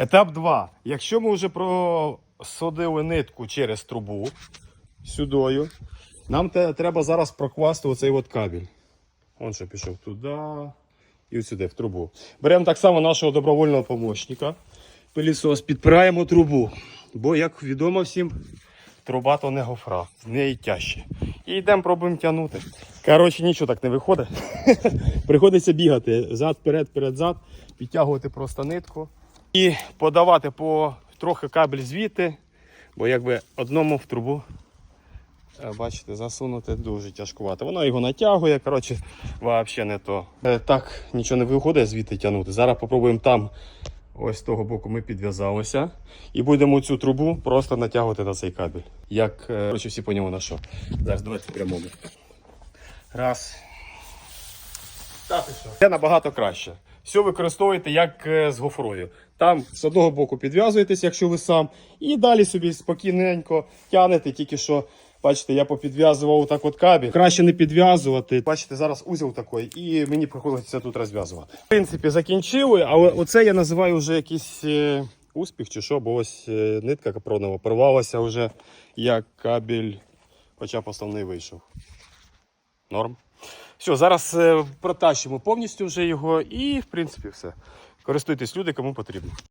Етап 2. Якщо ми вже просадили нитку через трубу сюдою, нам треба зараз прокласти оцей от кабель. Он що пішов туди і сюди, в трубу. Беремо так само нашого добровольного помощника. Пилісос, підпираємо трубу. Бо, як відомо всім, труба то не гофра, з неї тяжче. І йдемо, пробуємо тягнути. Коротше, нічого так не виходить. Приходиться бігати зад, вперед, вперед, зад, підтягувати просто нитку і подавати по трохи кабель звідти, бо якби одному в трубу. е, Бачите, засунути дуже тяжкувато. Воно його натягує, коротше, взагалі не то. Е, Так, нічого не виходить звідти тягнути. Зараз спробуємо там, ось з того боку, ми підв'язалися. І будемо цю трубу просто натягувати на цей кабель. Як е, коротше, всі поняли на що. Зараз давайте прямому. Раз. Та ти що? Це набагато краще. Все використовуєте як е, з гофрою. Там з одного боку підв'язуєтесь, якщо ви сам, і далі собі спокійненько тягнете, тільки що. Бачите, я попідв'язував так от кабель. Краще не підв'язувати. Бачите, зараз узел такий, і мені приходиться тут розв'язувати. В принципі, закінчили, але оце я називаю вже якийсь е, успіх чи що, бо ось е, нитка капронова порвалася вже, як кабель, хоча основний вийшов. Норм. Все, зараз е, протащимо повністю вже його і, в принципі, все. Користуйтесь люди, кому потрібно.